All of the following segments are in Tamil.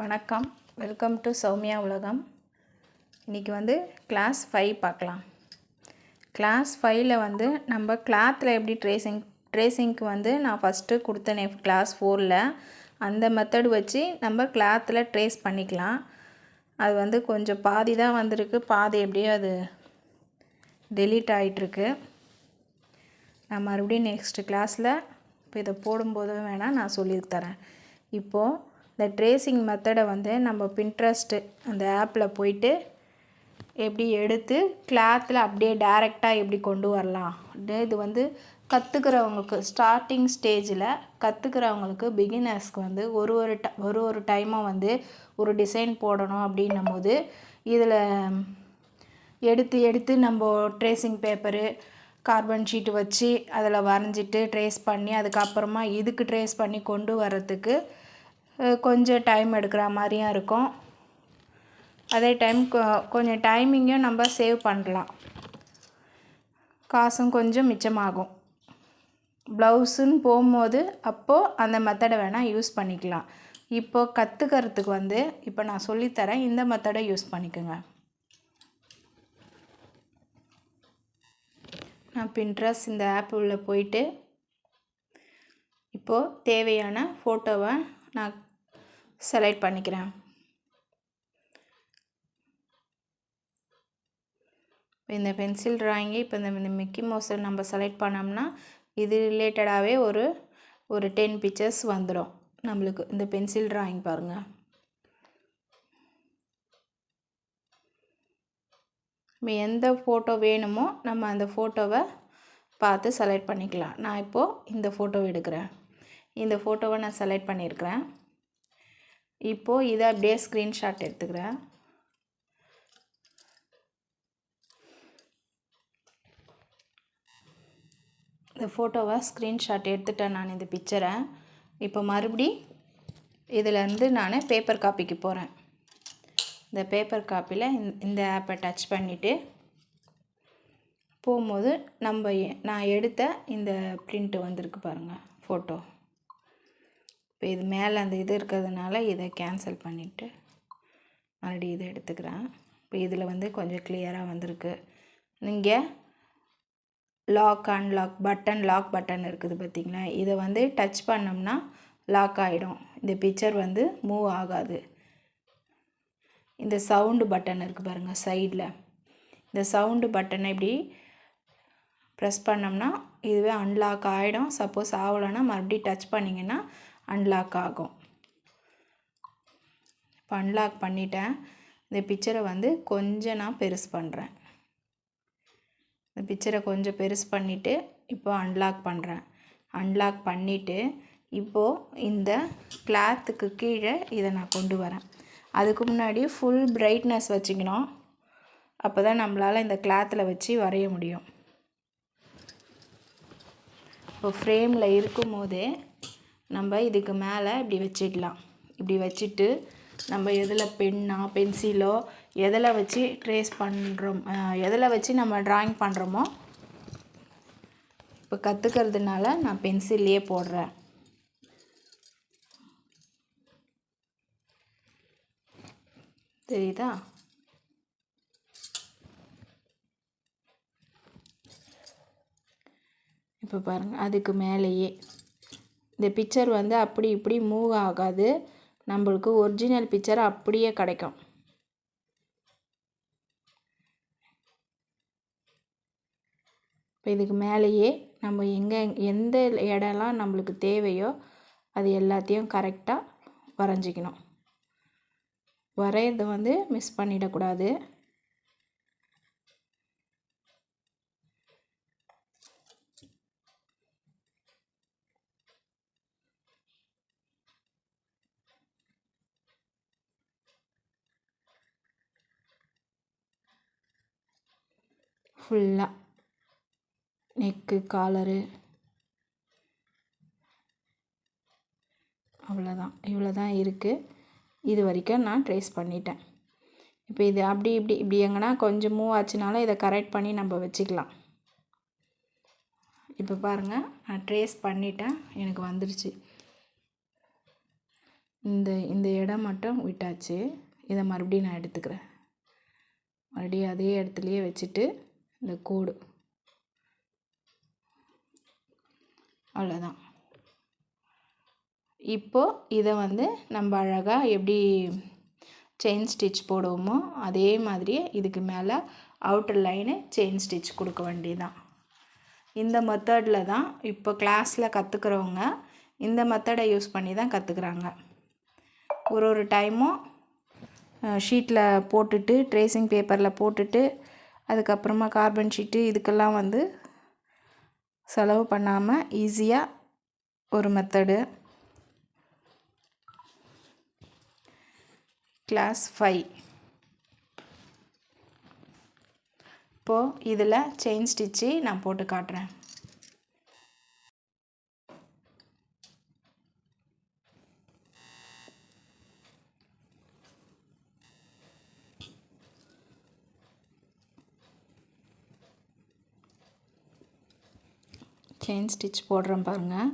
வணக்கம். வெல்கம் டு சௌமியா உலகம். இன்றைக்கி வந்து கிளாஸ் ஃபைவ் பார்க்கலாம். கிளாஸ் ஃபைவ்ல வந்து நம்ம கிளாத்தில் எப்படி ட்ரேசிங் ட்ரேசிங்க்கு வந்து நான் ஃபஸ்ட்டு கொடுத்தேனே கிளாஸ் ஃபோரில் அந்த மெத்தடு வச்சு நம்ம கிளாத்தில் ட்ரேஸ் பண்ணிக்கலாம். அது வந்து கொஞ்சம் பாதி தான் வந்திருக்கு. பாதி எப்படியோ அது டெலீட் ஆகிட்டுருக்கு நான் மறுபடியும் நெக்ஸ்ட் கிளாஸில் இப்போ இதை போடும்போது வேணால் நான் சொல்லி தரேன். இப்போது இந்த ட்ரேசிங் மெத்தடை வந்து நம்ம பின்ட்ரெஸ்ட்டு அந்த ஆப்பில் போயிட்டு எப்படி எடுத்து கிளாத்தில் அப்படியே டேரெக்டாக எப்படி கொண்டு வரலாம்? இது வந்து கற்றுக்கிறவங்களுக்கு ஸ்டார்டிங் ஸ்டேஜில் கற்றுக்கிறவங்களுக்கு பிகினர்ஸ்க்கு வந்து ஒரு ஒரு ட ஒரு ஒரு டைமும் வந்து ஒரு டிசைன் போடணும் அப்படின்னும் போது இதில் எடுத்து எடுத்து நம்ம ட்ரேசிங் பேப்பரு கார்பன் ஷீட்டு வச்சு அதில் வரைஞ்சிட்டு ட்ரேஸ் பண்ணி அதுக்கப்புறமா இதுக்கு ட்ரேஸ் பண்ணி கொண்டு வரத்துக்கு கொஞ்சம் டைம் எடுக்கிற மாதிரியும் இருக்கும். அதே டைம் கொஞ்சம் டைமிங்கும் நம்ம சேவ் பண்ணலாம். காசும் கொஞ்சம் மிச்சமாகும். ப்ளவுஸுன்னு போகும்போது அப்போது அந்த மெத்தடை வேணால் யூஸ் பண்ணிக்கலாம். இப்போது கற்றுக்கிறதுக்கு வந்து இப்போ நான் சொல்லித்தரேன் இந்த மெத்தடை யூஸ் பண்ணிக்கோங்க. நான் பின்ட்ரஸ் இந்த ஆப் உள்ளே போயிட்டு இப்போது தேவையான ஃபோட்டோவை நான் செலக்ட் பண்ணிக்கிறேன். இந்த பென்சில் ட்ராயிங்கை இப்போ இந்த மிக்கி மவுஸை நம்ம செலக்ட் பண்ணோம்னா இது ரிலேட்டடாகவே ஒரு ஒரு டென் பிக்சர்ஸ் வந்துடும் நம்மளுக்கு இந்த பென்சில் ட்ராயிங் பாருங்கள் நம்ம எந்த ஃபோட்டோ வேணுமோ நம்ம அந்த ஃபோட்டோவை பார்த்து செலக்ட் பண்ணிக்கலாம். நான் இப்போது இந்த ஃபோட்டோ எடுக்கிறேன். இந்த ஃபோட்டோவை நான் செலக்ட் பண்ணியிருக்கிறேன். இப்போது இதை அப்படியே ஸ்க்ரீன்ஷாட் எடுத்துக்கிறேன். இந்த ஃபோட்டோவை ஸ்க்ரீன்ஷாட் எடுத்துட்டேன் நான் இந்த பிக்சரை இப்போ மறுபடி இதிலேருந்து நான் பேப்பர் காப்பிக்கு போகிறேன் இந்த பேப்பர் காப்பியில் இந்த ஆப்பை டச் பண்ணிவிட்டு போகும்போது நம்ம எ- நான் எடுத்த இந்த பிரிண்ட்டு வந்திருக்கு பாருங்கள் ஃபோட்டோ இப்போ இது மேலே அந்த இது இருக்கிறதுனால இதை கேன்சல் பண்ணிவிட்டு மறுபடியும் இதை எடுத்துக்கிறேன். இப்போ இதில் வந்து கொஞ்சம் கிளியராக வந்திருக்கு. நீங்கள் lock unlock button lock button இருக்குது பார்த்திங்களா? இதை வந்து டச் பண்ணோம்னா லாக் ஆகிடும் இந்த பிக்சர் வந்து மூவ் ஆகாது. இந்த சவுண்டு பட்டன் இருக்குது பாருங்கள் சைடில் இந்த சவுண்டு பட்டனை இப்படி ப்ரெஸ் பண்ணோம்னா இதுவே அன்லாக் ஆகிடும் சப்போஸ் ஆகலைன்னா மறுபடியும் டச் பண்ணிங்கன்னா அன்லாக் ஆகும். இப்போ அன்லாக் பண்ணிட்டேன். இந்த பிக்சரை வந்து கொஞ்சம் நான் பெருசு பண்ணுறேன் இந்த பிக்சரை கொஞ்சம் பெருசு பண்ணிவிட்டு இப்போ அன்லாக் பண்ணுறேன் அன்லாக் பண்ணிவிட்டு இப்போது இந்த கிளாத்துக்கு கீழே இதை நான் கொண்டு வரேன். அதுக்கு முன்னாடி ஃபுல் பிரைட்னஸ் வச்சுக்கணும். அப்போ தான் நம்மளால் இந்த கிளாத்தில் வச்சு வரைய முடியும். இப்போ ஃப்ரேமில் இருக்கும் போதே நம்ம இதுக்கு மேலே இப்படி வச்சிடலாம். இப்படி வச்சுட்டு நம்ம எதில் பென்னா பென்சிலோ எதில் வச்சு ட்ரேஸ் பண்ணுறோம் எதில் வச்சு நம்ம ட்ராயிங் பண்ணுறோமோ இப்போ கற்றுக்கிறதுனால நான் பென்சில்லையே போடுறேன். தெரியுதா? இப்போ பாருங்கள் அதுக்கு மேலேயே. இந்த பிக்சர் வந்து அப்படி இப்படி மூவ் ஆகாது. நம்மளுக்கு ஒரிஜினல் பிக்சர் அப்படியே கிடைக்கும். இப்போ இதுக்கு மேலேயே நம்ம எங்கே எந்த இடம்லாம் நம்மளுக்கு தேவையோ அது எல்லாத்தையும் கரெக்டாக வரைஞ்சிக்கணும். வரையறது வந்து மிஸ் பண்ணிடக்கூடாது. ஃபுல்லாக நெக்கு காலரு அவ்வளோதான் இவ்வளோ தான் இருக்குது இது வரைக்கும் நான் ட்ரேஸ் பண்ணிட்டேன். இப்போ இது அப்படி இப்படி இப்படி எங்கன்னா கொஞ்சம் மூவ் ஆச்சுனாலும் இதை கரெக்ட் பண்ணி நம்ம வச்சுக்கலாம். இப்போ பாருங்கள் நான் ட்ரேஸ் பண்ணிட்டேன். எனக்கு வந்துடுச்சு இந்த இந்த இடம் மட்டும் விட்டாச்சு. இதை மறுபடியும் நான் எடுத்துக்கிறேன். மறுபடியும் அதே இடத்துலையே வச்சுட்டு இந்த கோடு. அவ்வளோதான் இப்போது இதை வந்து நம்ம அழகாக எப்படி செயின் ஸ்டிச் போடுவோமோ அதே மாதிரியே இதுக்கு மேலே அவுட்டர் லைனு செயின் ஸ்டிச் கொடுக்க வேண்டியதான் இந்த மெத்தடில் தான் இப்போ கிளாஸில் கற்றுக்கிறவங்க இந்த மெத்தடை யூஸ் பண்ணி தான் கற்றுக்குறாங்க ஒரு ஒரு டைமும் ஷீட்டில் போட்டுட்டு ட்ரேசிங் பேப்பரில் போட்டுட்டு அதுக்கப்புறமா கார்பன் ஷீட்டு இதுக்கெல்லாம் வந்து செலவு பண்ணாமல் ஈஸியாக ஒரு மெத்தடு கிளாஸ் ஃபைவ் இப்போது இதில் செயின் ஸ்டிச்சு நான் போட்டு காட்டுறேன். செயின் ஸ்டிச் போடுறேன் பாருங்கள்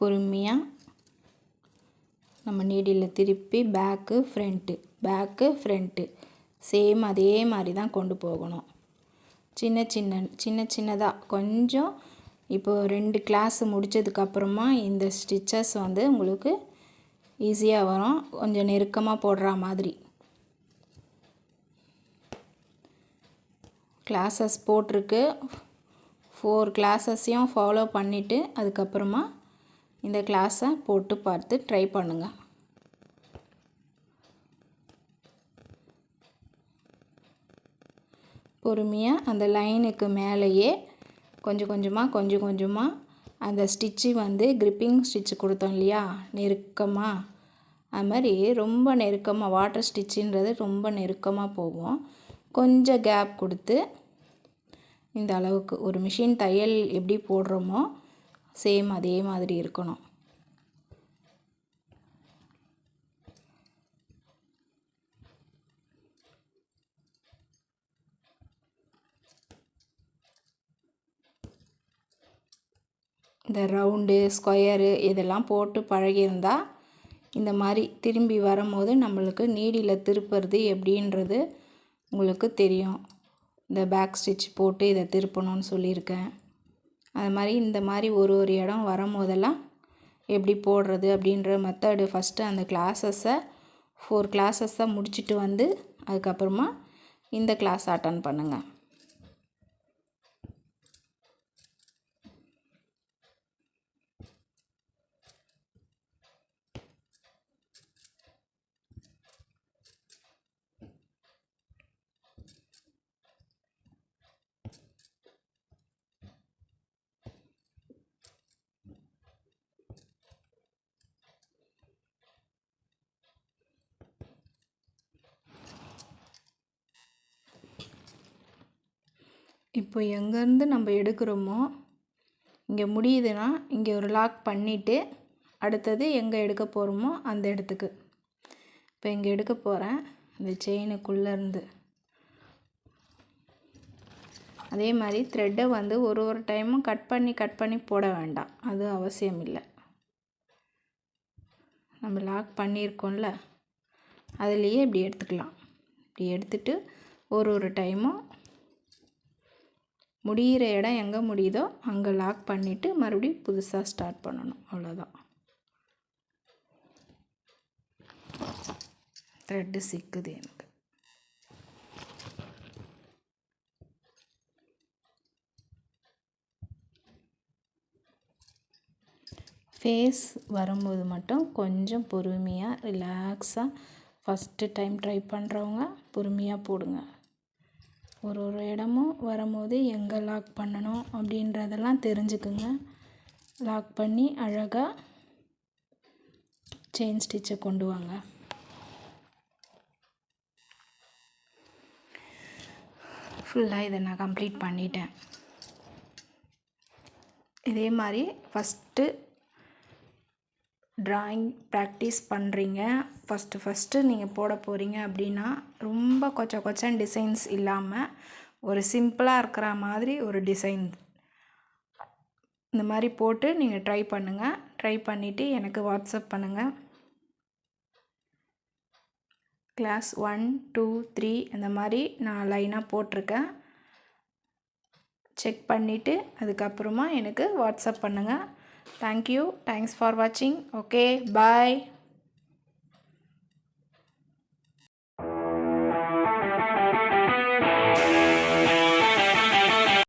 பொறுமையாக நம்ம நீடியில் திருப்பி back front back front same அதே மாதிரி தான் கொண்டு போகணும். சின்ன சின்ன சின்ன சின்னதாக கொஞ்சம் இப்போ ரெண்டு கிளாஸ் முடித்ததுக்கப்புறமா இந்த ஸ்டிச்சஸ் வந்து உங்களுக்கு ஈஸியாக வரும். கொஞ்சம் நெருக்கமாக போடுற மாதிரி. கிளாஸஸ் போட்டிருக்கு. ஃபோர் கிளாஸஸையும் ஃபாலோ பண்ணிவிட்டு அதுக்கப்புறமா இந்த கிளாஸை போட்டு பார்த்து ட்ரை பண்ணுங்கள் பொறுமையாக அந்த லைனுக்கு மேலேயே கொஞ்சம் கொஞ்சமாக கொஞ்சம் கொஞ்சமாக அந்த ஸ்டிச்சு வந்து கிரிப்பிங் ஸ்டிச்சு கொடுத்தோம் இல்லையா? நெருக்கமாக அது மாதிரி ரொம்ப நெருக்கமாக வாட்டர் ஸ்டிச்சுன்றது ரொம்ப நெருக்கமாக போகும். கொஞ்சம் கேப் கொடுத்து இந்த அளவுக்கு. ஒரு மிஷின் தையல் எப்படி போடுறோமோ சேம் அதே மாதிரி இருக்கணும். இந்த ரவுண்டு ஸ்கொயரு இதெல்லாம் போட்டு பழகியிருந்தால் இந்த மாதிரி திரும்பி வரும்போது நம்மளுக்கு நீடியில் திருப்புறது எப்படின்றது உங்களுக்கு தெரியும். இந்த பேக் ஸ்டிச் போட்டு இதை திருப்பணும்னு சொல்லியிருக்கேன். அது மாதிரி இந்த மாதிரி ஒரு ஒரு இடம் வரும்போதெல்லாம் எப்படி போடுறது அப்படின்ற மெத்தடு ஃபஸ்ட்டு அந்த கிளாஸஸை ஃபோர் கிளாஸஸை முடிச்சுட்டு வந்து அதுக்கப்புறமா இந்த கிளாஸ் அட்டன் பண்ணுங்கள் இப்போ எங்கேருந்து நம்ம எடுக்கிறோமோ இங்கே முடியுதுன்னா இங்கே ஒரு லாக் பண்ணிவிட்டு அடுத்தது எங்கே எடுக்க போகிறோமோ அந்த இடத்துக்கு. இப்போ இங்கே எடுக்க போகிறேன் இந்த செயினுக்குள்ளேருந்து அதே மாதிரி த்ரெட்டை வந்து ஒரு ஒரு டைமும் கட் பண்ணி கட் பண்ணி போட வேண்டாம். அது அவசியம் இல்லை நம்ம லாக் பண்ணியிருக்கோம்ல அதுலேயே இப்படி எடுத்துக்கலாம். இப்படி எடுத்துகிட்டு ஒரு ஒரு டைமும் முடிகிற இடம் எங்கே முடியுதோ அங்கே லாக் பண்ணிவிட்டு மறுபடியும் புதுசாக ஸ்டார்ட் பண்ணணும். அவ்வளோதான் த்ரெட்டு சிக்குது எனக்கு. ஃபேஸ் வரும்போது மட்டும் கொஞ்சம் பொறுமையாக ரிலாக்ஸாக ஃபஸ்ட்டு டைம் ட்ரை பண்ணுறவங்க பொறுமையாக போடுங்க. ஒரு ஒரு இடமும் வரும்போது எங்கே லாக் பண்ணணும் அப்படின்றதெல்லாம் தெரிஞ்சுக்குங்க. லாக் பண்ணி அழகாக செயின் ஸ்டிச்சை கொண்டு வாங்க. ஃபுல்லாக இதை நான் கம்ப்ளீட் பண்ணிட்டேன். இதே மாதிரி ஃபஸ்ட்டு ட்ராயிங் ப்ராக்டிஸ் பண்ணுறீங்க ஃபஸ்ட்டு ஃபஸ்ட்டு நீங்கள் போட போகிறீங்க அப்படின்னா ரொம்ப கொச்ச கொச்சன்னு டிசைன்ஸ் இல்லாமல் ஒரு சிம்பிளாக இருக்கிற மாதிரி ஒரு டிசைன் இந்த மாதிரி போட்டு நீங்கள் ட்ரை பண்ணுங்கள் ட்ரை பண்ணிவிட்டு எனக்கு வாட்ஸ்அப் பண்ணுங்கள் கிளாஸ் ஒன் டூ த்ரீ இந்த மாதிரி நான் லைனாக போட்டிருக்கேன். செக் பண்ணிவிட்டு அதுக்கப்புறமா எனக்கு வாட்ஸ்அப் பண்ணுங்கள் Thank you. Thanks for watching. Okay. Bye.